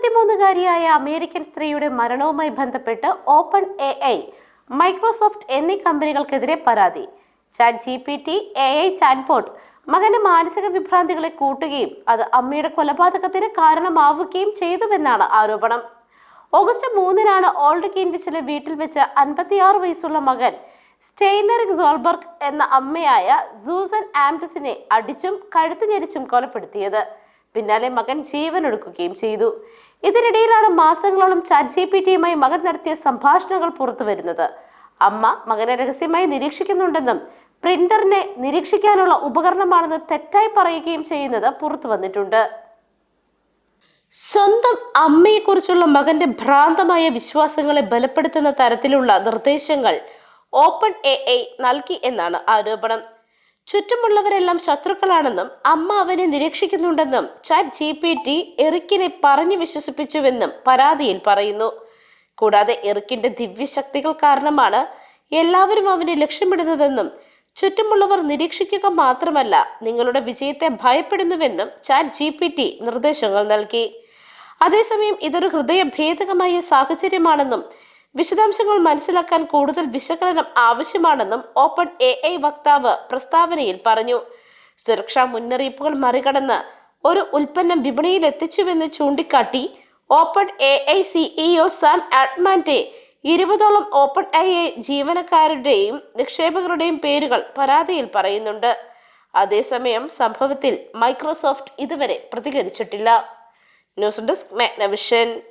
അൻപത്തിമൂന്നുകാരിയായ American സ്ത്രീയുടെ മരണവുമായി ബന്ധപ്പെട്ട് ഓപ്പൺ എ ഐ മൈക്രോസോഫ്റ്റ് എന്നീ കമ്പനികൾക്കെതിരെ പരാതി. Chat G P T A I chatbot മകന്റെ മാനസിക വിഭ്രാന്തികളെ കൂട്ടുകയും അത് അമ്മയുടെ കൊലപാതകത്തിന് കാരണമാവുകയും ചെയ്തുവെന്നാണ് ആരോപണം. ഓഗസ്റ്റ് മൂന്നിനാണ് ഓൾഡ് കീൻവിച്ചിലെ വീട്ടിൽ വെച്ച് അൻപത്തിയാറ് വയസ്സുള്ള മകൻ സ്റ്റെയ്നറിക് സോൾബർഗ് എന്ന അമ്മയായ സൂസൻ ആംഡസിനെ അടിച്ചും കഴുത്ത് ഞെരിച്ചും കൊലപ്പെടുത്തിയത്. പിന്നാലെ മകൻ ജീവൻ എടുക്കുകയും ചെയ്തു. ഇതിനിടയിലാണ് മാസങ്ങളോളം ചാറ്റ് ജി പി ടിയുമായി മകൻ നടത്തിയ സംഭാഷണങ്ങൾ പുറത്തു വരുന്നത്. അമ്മ മകനെ രഹസ്യമായി നിരീക്ഷിക്കുന്നുണ്ടെന്നും പ്രിന്ററിനെ നിരീക്ഷിക്കാനുള്ള ഉപകരണമാണെന്ന് തെറ്റായി പറയുകയും ചെയ്യുന്നത് പുറത്തു വന്നിട്ടുണ്ട്. സ്വന്തം അമ്മയെക്കുറിച്ചുള്ള മകന്റെ ഭ്രാന്തമായ വിശ്വാസങ്ങളെ ബലപ്പെടുത്തുന്ന തരത്തിലുള്ള നിർദ്ദേശങ്ങൾ ഓപ്പൺ എ നൽകി എന്നാണ് ആരോപണം. ചുറ്റുമുള്ളവരെല്ലാം ശത്രുക്കളാണെന്നും അമ്മ അവനെ നിരീക്ഷിക്കുന്നുണ്ടെന്നും ചാറ്റ് ജി പി ടി എറിക്കിനെ പറഞ്ഞു വിശ്വസിപ്പിച്ചുവെന്നും പരാതിയിൽ പറയുന്നു. കൂടാതെ എറിക്കിന്റെ ദിവ്യശക്തികൾ കാരണമാണ് എല്ലാവരും അവനെ ലക്ഷ്യമിടുന്നതെന്നും ചുറ്റുമുള്ളവർ നിരീക്ഷിക്കുക മാത്രമല്ല നിങ്ങളുടെ വിജയത്തെ ഭയപ്പെടുന്നുവെന്നും ചാറ്റ് ജി പി ടി നിർദ്ദേശങ്ങൾ നൽകി. അതേസമയം ഇതൊരു ഹൃദയഭേദകമായ സാഹചര്യമാണെന്നും വിശദാംശങ്ങൾ മനസ്സിലാക്കാൻ കൂടുതൽ വിശകലനം ആവശ്യമാണെന്നും ഓപ്പൺ എ ഐ വക്താവ് പ്രസ്താവനയിൽ പറഞ്ഞു. സുരക്ഷാ മുന്നറിയിപ്പുകൾ മറികടന്ന് ഒരു ഉൽപ്പന്നം വിപണിയിൽ എത്തിച്ചുവെന്ന് ചൂണ്ടിക്കാട്ടി open A I CEO Sam ആഡ്മാന്റെ ഇരുപതോളം ഓപ്പൺ ഐ ഐ ജീവനക്കാരുടെയും നിക്ഷേപകരുടെയും പേരുകൾ പരാതിയിൽ പറയുന്നുണ്ട്. അതേസമയം സംഭവത്തിൽ മൈക്രോസോഫ്റ്റ് ഇതുവരെ പ്രതികരിച്ചിട്ടില്ല. News desk Magnavision